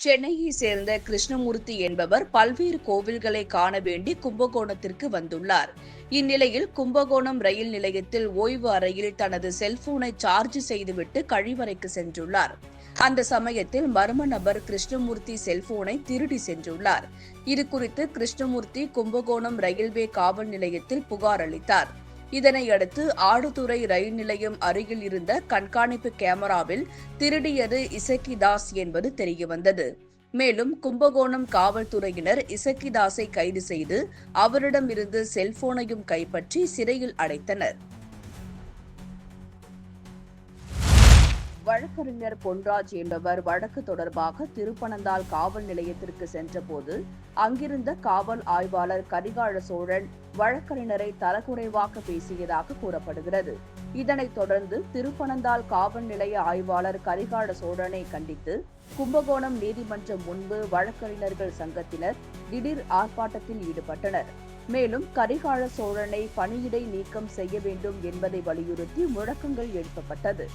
சென்னையை சேர்ந்த கிருஷ்ணமூர்த்தி என்பவர் பல்வேறு கோவில்களை காண வேண்டி கும்பகோணத்திற்கு வந்துள்ளார். இந்நிலையில் கும்பகோணம் ரயில் நிலையத்தில் ஓய்வு அறையில் தனது செல்போனை சார்ஜ் செய்துவிட்டு கழிவறைக்கு சென்றுள்ளார். அந்த சமயத்தில் மர்ம நபர் கிருஷ்ணமூர்த்தி செல்போனை திருடி சென்றுள்ளார். இதுகுறித்து கிருஷ்ணமூர்த்தி கும்பகோணம் ரயில்வே காவல் நிலையத்தில் புகார் அளித்தார். இதனையடுத்து ஆடுதுறை ரயில் நிலையம் அருகில் இருந்த கண்காணிப்பு கேமராவில் திருடியது இசக்கிதாஸ் என்பது தெரியவந்தது. மேலும் கும்பகோணம் காவல்துறையினர் இசக்கிதாஸை கைது செய்து அவரிடமிருந்து செல்போனையும் கைப்பற்றி சிறையில் அடைத்தனர். வழக்கறிஞர் பொன்ராஜ் என்பவர் வழக்கு தொடர்பாக திருப்பனந்தாள் காவல் நிலையத்திற்கு சென்றபோது அங்கிருந்த காவல் ஆய்வாளர் கரிகால சோழன் வழக்கறிஞரை தரக்குறைவாக பேசியதாக கூறப்படுகிறது. இதனைத் தொடர்ந்து திருப்பனந்தாள் காவல் நிலைய ஆய்வாளர் கரிகால சோழனை கண்டித்து கும்பகோணம் நீதிமன்றம் முன்பு வழக்கறிஞர்கள் சங்கத்தினர் திடீர் ஆர்ப்பாட்டத்தில் ஈடுபட்டனர். மேலும் கரிகால சோழனை பணியிடை நீக்கம் செய்ய வேண்டும் என்பதை வலியுறுத்தி முழக்கங்கள் எழுப்பப்பட்டது.